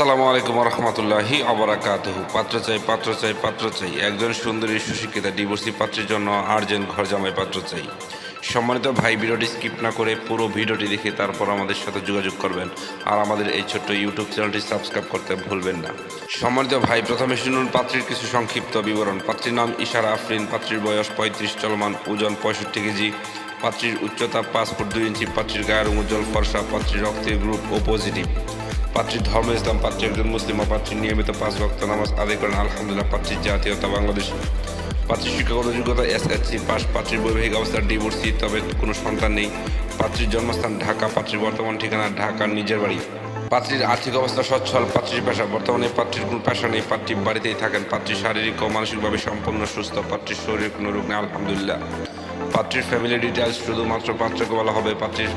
আসসালামু আলাইকুম রহমতুল্লাহি অবরাকাতহ পাত্র চাই পাত্র চাই পাত্র চাই। একজন সুন্দরী, সুশিক্ষিতা ডিভোর্সি পাত্রের জন্য আর্জেন্ট ঘর জামাই পাত্র চাই। সম্মানিত ভাই, ভিডিওটি স্কিপ না করে পুরো ভিডিওটি দেখে তারপর আমাদের সাথে যোগাযোগ করবেন আর আমাদের এই ছোট্ট ইউটিউব চ্যানেলটি সাবস্ক্রাইব করতে ভুলবেন না। সম্মানিত ভাই, প্রথমে শুনুন পাত্রীর কিছু সংক্ষিপ্ত বিবরণ। পাত্রীর নাম ইশারা আফরিন, পাত্রীর বয়স পঁয়ত্রিশ, চলমান ওজন পঁয়ষট্টি কেজি। পাত্রীর উচ্চতা পাঁচ ফুট দুই ইঞ্চি, পাত্রীর গায়ের উজ্জ্বল ফর্সা, পাত্রীর রক্তের গ্রুপ ও পজিটিভ পাত্রীর ধর্ম, ইসলাম পাত্রী একজন মুসলিম ও পাত্রী নিয়মিত পাঁচ ভক্ত নামাজ আদায় করেন। আলহামদুলিল্লাহ পাত্রীর জাতীয়তা বাংলাদেশ। পাত্রী শিক্ষাগত যোগ্যতা, এসএসসি পাস পাত্রীর বৈবাহিক অবস্থা ডিভোর্সি, তবে কোনো সন্তান নেই। পাত্রীর জন্মস্থান ঢাকা পাত্রীর বর্তমান ঠিকানা ঢাকার নিজের বাড়ি। পাত্রীর আর্থিক অবস্থা সচ্ছল পাত্রীর পেশা বর্তমানে পাত্রীর কোনো পেশা নেই পাত্রী বাড়িতেই থাকেন। পাত্রী শারীরিক ও মানসিকভাবে সম্পূর্ণ সুস্থ পাত্রীর শরীরে কোনো রোগ নেই, আলহামদুলিল্লাহ। পাত্রীর ফ্যামিলি ডিটেলস শুধুমাত্র পাত্রকে বলা হবে, পাত্রীর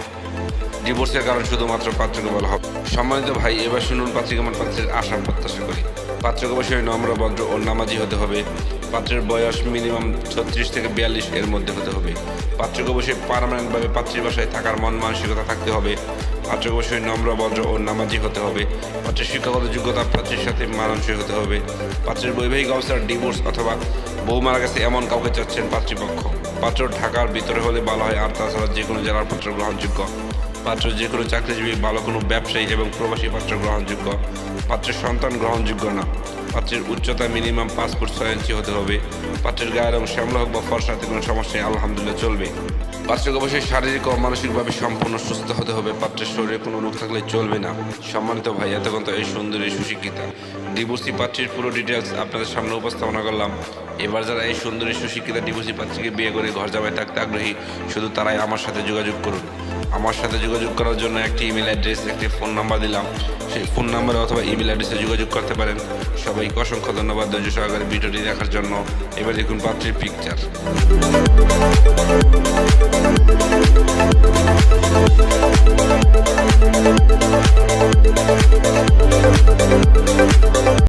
ডিভোর্সের কারণ শুধুমাত্র পাত্রকে বলা হবে। সম্মানিত ভাই, এবার শুনুন পাত্রীকে আমার পাত্রের আশা প্রত্যাশা করি। পাত্রকে বসে নম্র, ভদ্র ও নামাজি হতে হবে। পাত্রের বয়স মিনিমাম ছত্রিশ থেকে বিয়াল্লিশ এর মধ্যে হতে হবে। পাত্রকে অবশ্যই পারমানেন্টভাবে পাত্রীর বাসায় থাকার মন মানসিকতা থাকতে হবে। পাত্রকে অবশ্যই নম্র, ভদ্র ও নামাজি হতে হবে। পাত্রের শিক্ষাগত যোগ্যতা পাত্রের সাথে মানানসই হতে হবে। পাত্রের বৈবাহিক অবস্থার ডিভোর্স অথবা বউ মারা গেছে এমন কাউকে চাচ্ছেন পাত্রীপক্ষ। পাত্র ঢাকার ভিতরে হলে ভালো হয় আর তাছাড়া যে কোনো জেলার পাত্র গ্রহণযোগ্য। পাত্র যে কোনো চাকরিজীবী, ভালো কোনো ব্যবসায়ী এবং প্রবাসী পাত্র গ্রহণযোগ্য। পাত্রের সন্তান গ্রহণযোগ্য না। পাত্রের উচ্চতা মিনিমাম পাঁচ ফুট ছয় ইঞ্চি হতে হবে। পাত্রের গায়ের এবং শ্যামলা হোক বা ফর্সাতে কোনো সমস্যা নেই, আলহামদুলিল্লাহ চলবে। পাত্রকে অবশ্যই শারীরিক ও মানসিকভাবে সম্পূর্ণ সুস্থ হতে হবে। পাত্রের শরীরে কোনো রোগ থাকলে চলবে না। সম্মানিত ভাই, এতক্ষণ তো এই সুন্দরী সুশিক্ষিতা। ডিভোর্সি পাত্রীর পুরো ডিটেলস আপনাদের সামনে উপস্থাপনা করলাম। এবার যারা এই সুন্দরী সুশিক্ষিতা ডিভোর্সি পাত্রীকে বিয়ে করে ঘর জামাই থাকতে আগ্রহী, শুধু তারাই আমার সাথে যোগাযোগ করুন। আমার সাথে যোগাযোগ করার জন্য একটি ইমেল অ্যাড্রেস একটি ফোন নাম্বার দিলাম। সেই ফোন নাম্বারে অথবা ইমেল অ্যাড্রেসে যোগাযোগ করতে পারেন। সবাইকে অসংখ্য ধন্যবাদ ধৈর্য সহকারে ভিডিওটি দেখার জন্য। এবার দেখুন পাত্রীর পিকচার